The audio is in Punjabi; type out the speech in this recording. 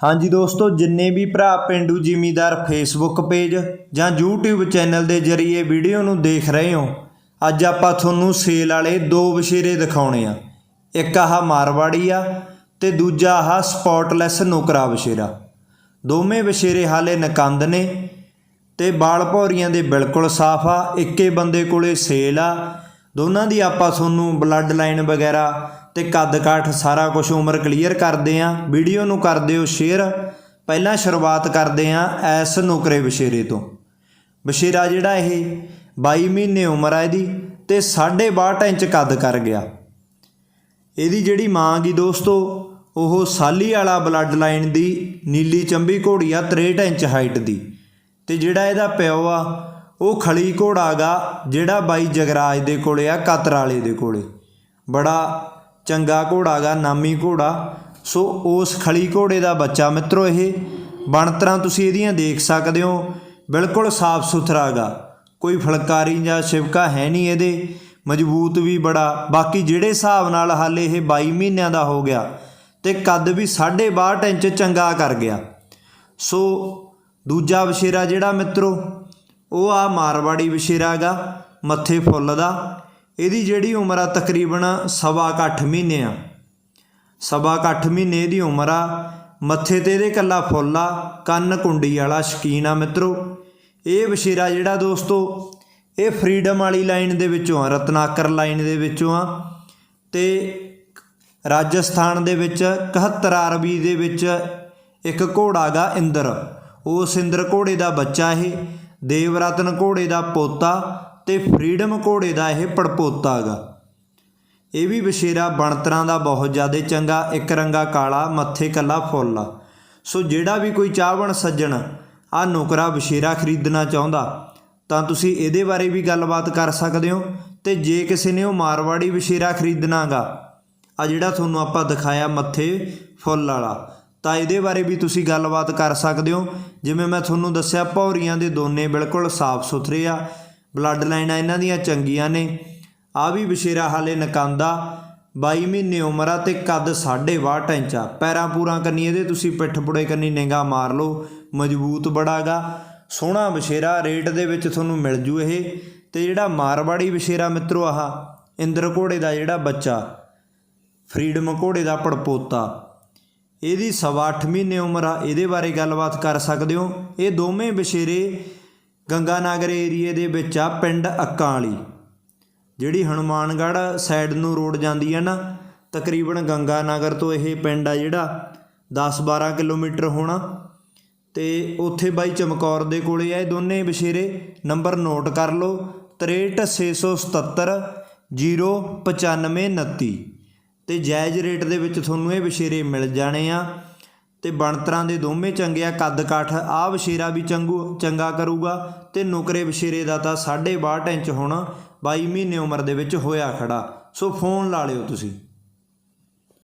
ਹਾਂਜੀ ਦੋਸਤੋ, ਜਿੰਨੇ ਵੀ ਭਰਾ ਪਿੰਡੂ ਜ਼ਿਮੀਦਾਰ ਫੇਸਬੁੱਕ ਪੇਜ ਜਾਂ YouTube ਚੈਨਲ ਦੇ ਜ਼ਰੀਏ ਵੀਡੀਓ ਨੂੰ ਦੇਖ ਰਹੇ ਹੋ, ਅੱਜ ਆਪਾਂ ਤੁਹਾਨੂੰ ਸੇਲ ਵਾਲੇ ਦੋ ਵਸ਼ੇਰੇ ਦਿਖਾਉਣੇ ਆ। ਇੱਕ ਆਹ ਮਾਰਵਾੜੀ ਆ ਤੇ ਦੂਜਾ ਆਹ ਸਪੌਟਲੈਸ ਨੁਕਰਾ ਵਸ਼ੇਰਾ ਦੋਵੇਂ ਵਸ਼ੇਰੇ ਹਾਲੇ ਨਕੰਦ ਨੇ ਤੇ ਬਾਲ ਭੌਰੀਆਂ ਦੇ ਬਿਲਕੁਲ ਸਾਫ਼ ਆ, ਇੱਕੇ ਬੰਦੇ ਕੋਲੇ ਸੇਲ ਆ ਦੋਨਾਂ ਦੀ ਆਪਾਂ ਤੁਹਾਨੂੰ ਬਲੱਡ ਲਾਈਨ ਵਗੈਰਾ ਤੇ ਕੱਦ ਕਾਠ ਸਾਰਾ ਕੁਝ ਉਮਰ ਕਲੀਅਰ ਕਰਦੇ ਆ। ਵੀਡੀਓ ਨੂੰ ਕਰ ਦਿਓ ਸ਼ੇਅਰ ਪਹਿਲਾਂ ਸ਼ੁਰੂਆਤ ਕਰਦੇ ਆ ਐਸ ਨੁਕਰੇ ਬਸ਼ੇਰੇ ਤੋਂ। ਬਸ਼ੇਰਾ ਜਿਹੜਾ ਇਹ 22 ਮਹੀਨੇ ਉਮਰ ਆ ਇਹਦੀ ਤੇ 62 ਇੰਚ ਕੱਦ ਕਰ ਗਿਆ। ਇਹਦੀ ਜਿਹੜੀ ਮਾਂ ਗਈ ਦੋਸਤੋ, ਉਹ ਸਾਲੀ ਵਾਲਾ ਬਲੱਡ ਲਾਈਨ ਦੀ ਨੀਲੀ ਚੰਬੀ ਘੋੜੀ ਆ 63 ਇੰਚ ਹਾਈਟ ਦੀ। ਤੇ ਜਿਹੜਾ ਇਹਦਾ ਪਿਓ ਆ ਉਹ ਖਲੀ ਘੋੜਾ ਗਾ ਜਿਹੜਾ ਬਾਈ ਜਗਰਾਜ ਦੇ ਕੋਲੇ ਆ, ਕਤਰ ਵਾਲੇ ਦੇ ਕੋਲੇ। ਬੜਾ ਚੰਗਾ ਘੋੜਾ ਗਾ ਨਾਮੀ ਘੋੜਾ। ਸੋ ਉਸ ਖਲੀ ਘੋੜੇ ਦਾ ਬੱਚਾ ਮਿੱਤਰੋ ਇਹ ਬਣਤਰਾਂ ਤੁਸੀਂ ਇਹਦੀਆਂ ਦੇਖ ਸਕਦੇ ਹੋ। ਬਿਲਕੁਲ ਸਾਫ਼ ਸੁਥਰਾ ਗਾ ਕੋਈ ਫਲਕਾਰੀ ਜਾਂ ਸ਼ਿਵਕਾ ਹੈ ਨਹੀਂ ਇਹਦੇ। ਮਜ਼ਬੂਤ ਵੀ ਬੜਾ। ਬਾਕੀ ਜਿਹੜੇ ਹਿਸਾਬ ਨਾਲ ਹਾਲੇ ਇਹ 22 ਮਹੀਨਿਆਂ ਦਾ ਹੋ ਗਿਆ ਤੇ ਕੱਦ ਵੀ 62 ਇੰਚ ਚੰਗਾ ਕਰ ਗਿਆ। ਸੋ ਦੂਜਾ ਵਸ਼ੇਰਾ ਜਿਹੜਾ ਮਿੱਤਰੋ ਉਹ ਆ ਮਾਰਵਾੜੀ ਵਸ਼ੇਰਾ ਗਾ ਮੱਥੇ ਫੁੱਲ ਦਾ। ਇਹਦੀ ਜਿਹੜੀ ਉਮਰ ਆ ਤਕਰੀਬਨ ਸਵਾ ਕੁ ਅੱਠ ਮਹੀਨੇ ਆ। ਸਵਾ ਕੁ ਮਹੀਨੇ ਇਹਦੀ ਉਮਰ ਆ। ਮੱਥੇ ਤੇ ਇਹਦੇ ਕੱਲਾ ਫੁੱਲ ਆ, ਕੰਨ ਕੁੰਡੀ ਵਾਲਾ ਸ਼ਕੀਨ ਆ ਮਿੱਤਰੋ। ਇਹ ਵਸ਼ੇਰਾ ਜਿਹੜਾ ਦੋਸਤੋ, ਇਹ ਫਰੀडम ਵਾਲੀ ਲਾਈਨ ਦੇ ਵਿੱਚੋਂ ਆ, ਰਤਨਾਕਰ ਲਾਈਨ ਦੇ ਵਿੱਚੋਂ ਆ। ਤੇ ਰਾਜਸਥਾਨ ਦੇ ਵਿੱਚ 71 ਆਰਬੀ ਦੇ ਵਿੱਚ ਇੱਕ ਘੋੜਾ ਗਾ ਇੰਦਰ। ਉਸ ਇੰਦਰ ਘੋੜੇ ਦਾ ਬੱਚਾ ਇਹ। ਦੇਵਰਤਨ ਘੋੜੇ ਦਾ ਪੋਤਾ ਤੇ ਫਰੀडम ਘੋੜੇ ਦਾ ਇਹ ਪੜਪੋਤਾ ਗਾ। ਇਹ ਵੀ ਬਸ਼ੇਰਾ ਬਣਤਰਾਂ ਦਾ ਬਹੁਤ ਜ਼ਿਆਦਾ ਚੰਗਾ, ਇੱਕ ਰੰਗਾ ਕਾਲਾ, ਮੱਥੇ ਕੱਲਾ ਫੁੱਲ ਆ। ਸੋ ਜਿਹੜਾ ਵੀ ਕੋਈ ਚਾਹਵਣ ਸੱਜਣ ਆ ਨੁਕਰਾ ਬਸ਼ੇਰਾ ਖਰੀਦਣਾ ਚਾਹੁੰਦਾ, ਤਾਂ ਤੁਸੀਂ ਇਹਦੇ ਬਾਰੇ ਵੀ ਗੱਲਬਾਤ ਕਰ ਸਕਦੇ ਹੋ ਤੇ ਜੇ ਕਿਸੇ ਨੇ ਉਹ ਮਾਰਵਾੜੀ ਬਸ਼ੇਰਾ ਖਰੀਦਣਾਗਾ ਆ ਜਿਹੜਾ ਤੁਹਾਨੂੰ ਆਪਾਂ ਦਿਖਾਇਆ ਮੱਥੇ ਫੁੱਲ ਵਾਲਾ ਤਾਂ ਇਹਦੇ ਬਾਰੇ ਵੀ ਤੁਸੀਂ ਗੱਲਬਾਤ ਕਰ ਸਕਦੇ ਹੋ। ਜਿਵੇਂ ਮੈਂ ਤੁਹਾਨੂੰ ਦੱਸਿਆ, ਭੌਰੀਆਂ ਦੇ ਦੋਨੇ ਬਿਲਕੁਲ ਸਾਫ਼ ਸੁਥਰੇ ਆ। ਬਲੱਡ ਲਾਈਨਾਂ ਇਹਨਾਂ ਦੀਆਂ ਚੰਗੀਆਂ ਨੇ। ਆ ਵੀ ਬਸ਼ੇਰਾ ਹਾਲੇ ਨਕਾਂਦਾ। 22 ਮਹੀਨੇ ਉਮਰ ਆ ਤੇ ਕੱਦ 62 ਇੰਚ ਆ। ਪੈਰਾਂ ਪੂਰਾਂ ਕੰਨੀ ਇਹਦੇ, ਤੁਸੀਂ ਪਿੱਠ ਪੁੜੇ ਕੰਨੀ ਨਿੰਗਾ ਮਾਰ ਲਓ। ਮਜ਼ਬੂਤ ਬੜਾਗਾ। ਸੋਹਣਾ ਬਸ਼ੇਰਾ ਰੇਟ ਦੇ ਵਿੱਚ ਤੁਹਾਨੂੰ ਮਿਲ ਜੂ ਇਹ। ਤੇ ਜਿਹੜਾ ਮਾਰਵਾੜੀ ਬਸ਼ੇਰਾ ਮਿੱਤਰੋ ਆਹ, ਇੰਦਰ ਘੋੜੇ ਦਾ ਜਿਹੜਾ ਬੱਚਾ ਫਰੀडम ਘੋੜੇ ਦਾ ਪੜਪੋਤਾ। ਇਹਦੀ ਸਵਾ ਅੱਠ ਮਹੀਨੇ ਉਮਰ ਆ, ਇਹਦੇ ਬਾਰੇ ਗੱਲਬਾਤ ਕਰ ਸਕਦੇ ਹੋ। ਇਹ ਦੋਵੇਂ ਬਸ਼ੇਰੇ ਗੰਗਾਨਗਰ ਏਰੀਏ ਦੇ ਵਿੱਚ ਆ, ਪਿੰਡ ਅੱਕਾਂ ਵਾਲੀ। ਜਿਹੜੀ ਹਨੂਮਾਨਗੜ੍ਹ ਸਾਈਡ ਨੂੰ ਰੋਡ ਜਾਂਦੀ ਹੈ ਨਾ, ਤਕਰੀਬਨ ਗੰਗਾਨਗਰ ਤੋਂ ਇਹ ਪਿੰਡ ਆ ਜਿਹੜਾ 10-12 ਕਿਲੋਮੀਟਰ ਹੋਣਾ। ਤੇ ਉੱਥੇ ਬਾਈ ਚਮਕੌਰ ਦੇ ਕੋਲੇ ਆ, ਇਹ ਦੋਨੇ ਬਸ਼ੇਰੇ ਨੰਬਰ ਨੋਟ ਕਰ ਲਓ 6367 09529 ਤੇ ਜਾਇਜ਼ ਰੇਟ ਦੇ ਵਿੱਚ ਤੁਹਾਨੂੰ ਇਹ ਬਸ਼ੇਰੇ ਮਿਲ ਜਾਣੇ ਆ। ਤੇ ਬਣਤਰਾਂ ਦੇ ਦੋਵੇਂ ਚੰਗੇ ਆ ਕੱਦ ਕਾਠ ਆ ਬਸ਼ੇਰਾ ਵੀ ਚੰਗੂ, ਚੰਗਾ ਕਰੂਗਾ ਤੇ ਨੁਕਰੇ ਬਸ਼ੇਰੇ ਦਾ ਤਾਂ 62 ਇੰਚ ਹੁਣ 22 ਮਹੀਨੇ ਉਮਰ ਦੇ ਵਿੱਚ ਹੋਇਆ ਖੜਾ। ਸੋ ਫੋਨ ਲਾ ਲਿਓ ਤੁਸੀਂ।